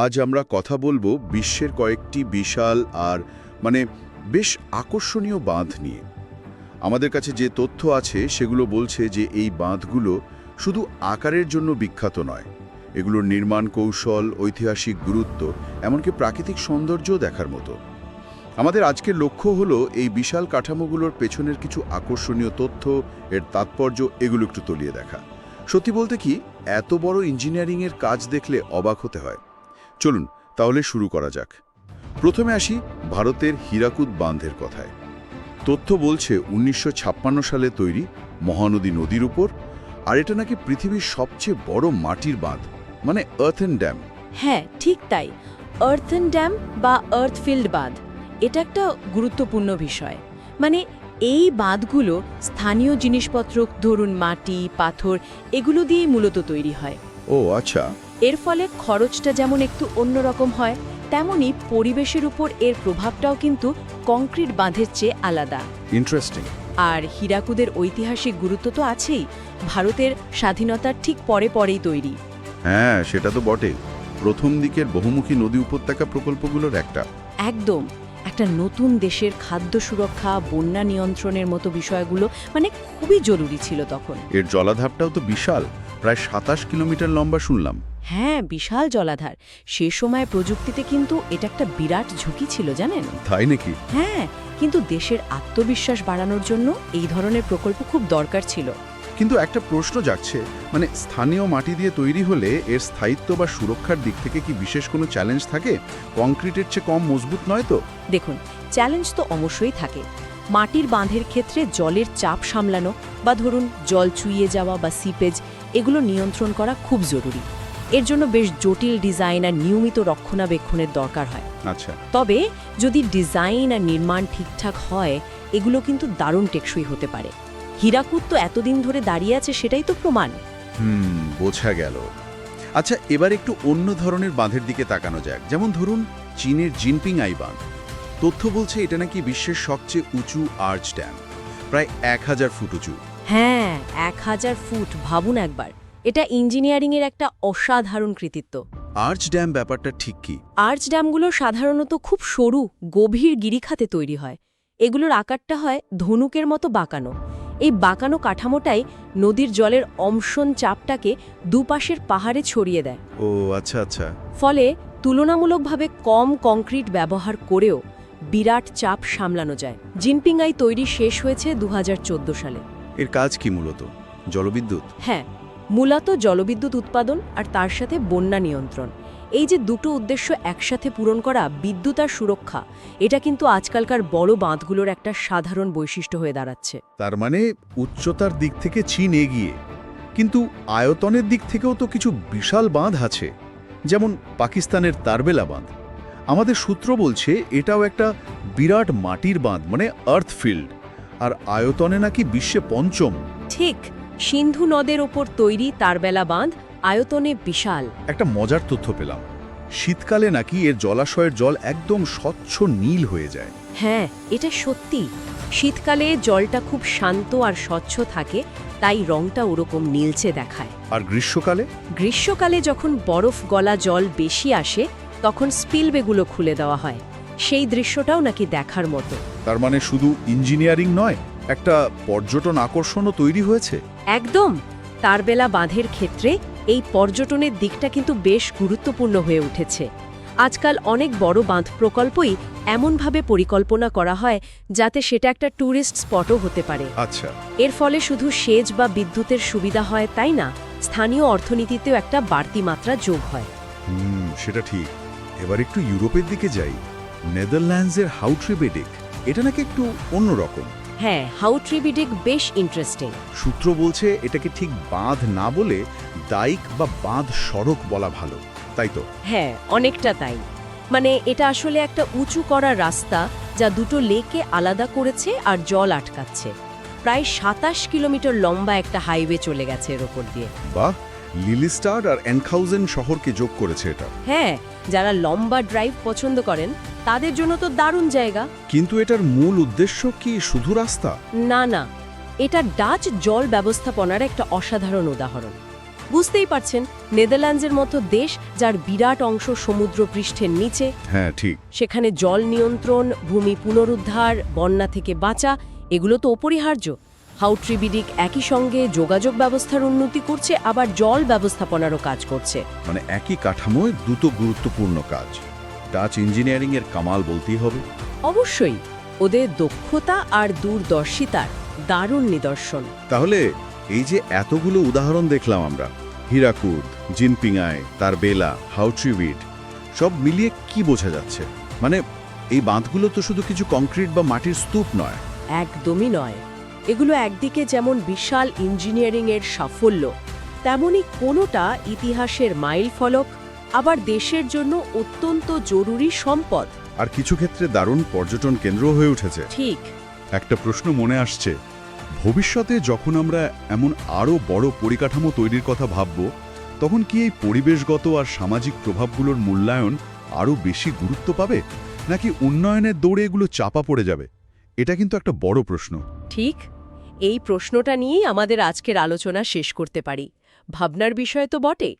আজ আমরা কথা বলব বিশ্বের কয়েকটি বিশাল আর মানে বেশ আকর্ষণীয় বাঁধ নিয়ে। আমাদের কাছে যে তথ্য আছে, সেগুলো বলছে যে এই বাঁধগুলো শুধু আকারের জন্য বিখ্যাত নয়। এগুলোর নির্মাণ কৌশল, ঐতিহাসিক গুরুত্ব, এমনকি প্রাকৃতিক সৌন্দর্যও দেখার মতো। আমাদের আজকের লক্ষ্য হলো এই বিশাল কাঠামোগুলোর পেছনের কিছু আকর্ষণীয় তথ্য, এর তাৎপর্য, এগুলো একটু তলিয়ে দেখা। সত্যি বলতে কি, এত বড় ইঞ্জিনিয়ারিংয়ের কাজ দেখলে অবাক হতে হয়। চলুন তাহলে শুরু করা যাক। প্রথমে আসি ভারতের হীরাকুদ বাঁধের কথায়। তথ্য বলছে উনিশশো ছাপ্পান্ন সালে তৈরি মহানদী নদীর উপর আর এটা নাকি পৃথিবীর সবচেয়ে বড় মাটির বাঁধ মানে আর্থেন ড্যাম হ্যাঁ ঠিক তাই। আর্থন ড্যাম বা আর্থফিল্ড বাঁধ এটা একটা গুরুত্বপূর্ণ বিষয়। মানে এই বাঁধগুলো স্থানীয় জিনিসপত্র ধরুন মাটি পাথর এগুলো দিয়েই মূলত তৈরি হয়। ও আচ্ছা। এর ফলে খরচটা যেমন একটু অন্যরকম হয় তেমনি পরিবেশের উপর এর প্রভাবটাও কিন্তু কংক্রিট বাঁধের চেয়ে আলাদা। ইন্টারেস্টিং আর হীরাকুদের ঐতিহাসিক গুরুত্ব তো আছেই ভারতের স্বাধীনতার ঠিক পরে পরেই তৈরি। হ্যাঁ সেটা তো বটে প্রথম দিকের বহুমুখী নদী উপত্যকা প্রকল্পগুলোর একটা। একদম। একটা নতুন দেশের খাদ্য সুরক্ষা বন্যা নিয়ন্ত্রণের মতো বিষয়গুলো মানে খুবই জরুরি ছিল তখন। এর জলাধারটাও তো বিশাল প্রায় সাতাশ কিলোমিটার লম্বা শুনলাম। হ্যাঁ বিশাল জলাধার। সে সময় প্রযুক্তিতে কিন্তু এটা একটা বিরাট ঝুঁকি ছিল জানেন? তাই নাকি? হ্যাঁ কিন্তু দেশের আত্মবিশ্বাস বাড়ানোর জন্য এই ধরনের প্রকল্প খুব দরকার ছিল। কিন্তু একটা প্রশ্ন যাচ্ছে মানে স্থানীয় মাটি দিয়ে তৈরি হলে এর স্থায়িত্ব বা সুরক্ষার দিক থেকে কি বিশেষ কোনো চ্যালেঞ্জ থাকে? কংক্রিটের চেয়ে কম মজবুত নয় তো? দেখুন চ্যালেঞ্জ তো অবশ্যই থাকে। মাটির বাঁধের ক্ষেত্রে জলের চাপ সামলানো বা ধরুন জল চুইয়ে যাওয়া বা সিপেজ এগুলো নিয়ন্ত্রণ করা খুব জরুরি। এর জন্য বেশ জটিল ডিজাইন আর নিয়মিত রক্ষণাবেক্ষণের দরকার হয়। আচ্ছা। তবে যদি ডিজাইন আর নির্মাণ ঠিকঠাক হয় এগুলো কিন্তু দারুণ টেকসই হতে পারে। হীরাকুদ তো এতদিন ধরে দাঁড়িয়ে আছে সেটাই তো প্রমাণ। হুম বোঝা গেল। আচ্ছা এবার একটু অন্য ধরনের বাঁধের দিকে তাকানো যাক। যেমন ধরুন চীনের জিনপিং আই বাঁধ তথ্য বলছে এটা নাকি বিশ্বের সবচেয়ে উঁচু আর্চ ড্যাম প্রায় এক হাজার ফুট উঁচু। হ্যাঁ এক হাজার ফুট ভাবুন একবার। এটা ইঞ্জিনিয়ারিংয়ের একটা অসাধারণ কৃতিত্ব। আর্চ ড্যাম ব্যাপারটা ঠিক কি? আর্চ ড্যামগুলো সাধারণত খুব সরু গভীর গিরিখাতে তৈরি হয়। এগুলোর আকারটা হয় ধনুকের মতো বাঁকানো। এই বাঁকানো কাঠামোটাই নদীর জলের অমসন চাপটাকে দুপাশের পাহাড়ে ছড়িয়ে দেয়। ও আচ্ছা আচ্ছা। ফলে তুলনামূলকভাবে কম কংক্রিট ব্যবহার করেও বিরাট চাপ সামলানো যায়। জিনপিংআই তৈরি শেষ হয়েছে দু হাজার চোদ্দ সালে। এর কাজ কি মূলত? জলবিদ্যুৎ? হ্যাঁ মূলত জলবিদ্যুৎ উৎপাদন আর তার সাথে বন্যা নিয়ন্ত্রণ। এই যে দুটো উদ্দেশ্য একসাথে পূরণ করা বিদ্যুৎ আর সুরক্ষা এটা কিন্তু আজকালকার বড় বাঁধগুলোর একটা সাধারণ বৈশিষ্ট্য হয়ে দাঁড়াচ্ছে। তার মানে উচ্চতার দিক থেকে চীন এগিয়ে কিন্তু আয়তনের দিক থেকেও তো কিছু বিশাল বাঁধ আছে যেমন পাকিস্তানের তারবেলা বাঁধ। আমাদের সূত্র বলছে এটাও একটা বিরাট মাটির বাঁধ মানে আর্থফিল্ড আর আয়তনে নাকি বিশ্বে পঞ্চম। ঠিক সিন্ধু নদের ওপর তৈরি তারবেলা বাঁধ আয়তনে বিশাল। একটা মজার তথ্য পেলাম। শীতকালে নাকি এর জলাশয়ের জল একদম স্বচ্ছ নীল হয়ে যায়। হ্যাঁ এটা সত্যি। শীতকালে জলটা খুব শান্ত আর স্বচ্ছ থাকে তাই রংটা ওরকম নীলচে দেখায়। আর গ্রীষ্মকালে? গ্রীষ্মকালে যখন বরফ গলা জল বেশি আসে তখন স্পিলবেগুলো খুলে দেওয়া হয়। সেই দৃশ্যটাও নাকি দেখার মতো। তার মানে শুধু ইঞ্জিনিয়ারিং নয় একটা পর্যটন আকর্ষণও তৈরি হয়েছে? একদম! তারবেলা বাঁধের ক্ষেত্রে এই পর্যটনের দিকটা কিন্তু বেশ গুরুত্বপূর্ণ হয়ে উঠেছে। আজকাল অনেক বড় বাঁধ প্রকল্পই এমনভাবে পরিকল্পনা করা হয় যাতে সেটা একটা ট্যুরিস্ট স্পটও হতে পারে। আচ্ছা। এর ফলে শুধু সেচ বা বিদ্যুতের সুবিধা হয় তাই না? স্থানীয় অর্থনীতিতেও একটা বাড়তি মাত্রা যোগ হয়। হুম সেটা ঠিক। এবার একটু ইউরোপের দিকে যাই। নেদারল্যান্ডসের হাউট্রিবেডিক এটা নাকি একটু অন্যরকম? হ্যাঁ হাউ ট্রিবিডিক বেশ ইন্টারেস্টিং সূত্র বলছে এটাকে ঠিক বাঁধ না বলে দাইক বা বাঁধ সড়ক বলা ভালো তাই তো? হ্যাঁ অনেকটা তাই। মানে এটা আসলে একটা উঁচু করা রাস্তা যা দুটো লেকে আলাদা করেছে আর জল আটকাচ্ছে। প্রায় সাতাশ কিলোমিটার লম্বা একটা হাইওয়ে চলে গেছে এর ওপর দিয়ে। বাহ! লিলিস্টার আর এনখাউজেন শহরকে যোগ করেছে এটা। হ্যাঁ যারা লম্বা ড্রাইভ পছন্দ করেন তাদের জন্য তো দারুণ জায়গা। কিন্তু এটার মূল উদ্দেশ্য কি শুধু রাস্তা? না না এটা ডাচ জল ব্যবস্থাপনার একটা অসাধারণ উদাহরণ। বুঝতেই পারছেন নেদারল্যান্ডসের মতো দেশ যার বিরাট অংশ সমুদ্রপৃষ্ঠের নিচে হ্যাঁ ঠিক। সেখানে জল নিয়ন্ত্রণ ভূমি পুনরুদ্ধার বন্যা থেকে বাঁচা এগুলো তো অপরিহার্য। হাউট্রিবিডিক একই সঙ্গে যোগাযোগ ব্যবস্থার উন্নতি করছে আবার জল ব্যবস্থাপনারও কাজ করছে। মানে একই কাঠামোয় দুটো গুরুত্বপূর্ণ কাজ। টাচ ইঞ্জিনিয়ারিং এর কামাল বলতেই হবে। অবশ্যই ওদের দক্ষতা আর দূরদর্শিতার দারুণ নিদর্শন। তাহলে এই যে এতগুলো উদাহরণ দেখলাম আমরা হীরাকুদ জিনপিঙায় তার বেলা হাউট্রিবিড সব মিলিয়ে কি বোঝা যাচ্ছে? মানে এই বাঁধগুলো তো শুধু কিছু কংক্রিট বা মাটির স্তূপ নয়। একদমই নয়। এগুলো একদিকে যেমন বিশাল ইঞ্জিনিয়ারিংয়ের সাফল্য তেমনি কোনোটা ইতিহাসের মাইল ফলক আবার দেশের জন্য অত্যন্ত জরুরি সম্পদ। আর কিছু ক্ষেত্রে দারুণ পর্যটন কেন্দ্র হয়ে উঠেছে। ঠিক। একটা প্রশ্ন মনে আসছে ভবিষ্যতে যখন আমরা এমন আরও বড় পরিকাঠামো তৈরির কথা ভাবব তখন কি এই পরিবেশগত আর সামাজিক প্রভাবগুলোর মূল্যায়ন আরও বেশি গুরুত্ব পাবে? নাকি উন্নয়নের দৌড়ে এগুলো চাপা পড়ে যাবে? এটা কিন্তু একটা বড় প্রশ্ন। ঠিক। এই প্রশ্নটা নিয়েই আমাদের আজকের আলোচনা শেষ করতে পারি। ভাবনার বিষয় তো বটে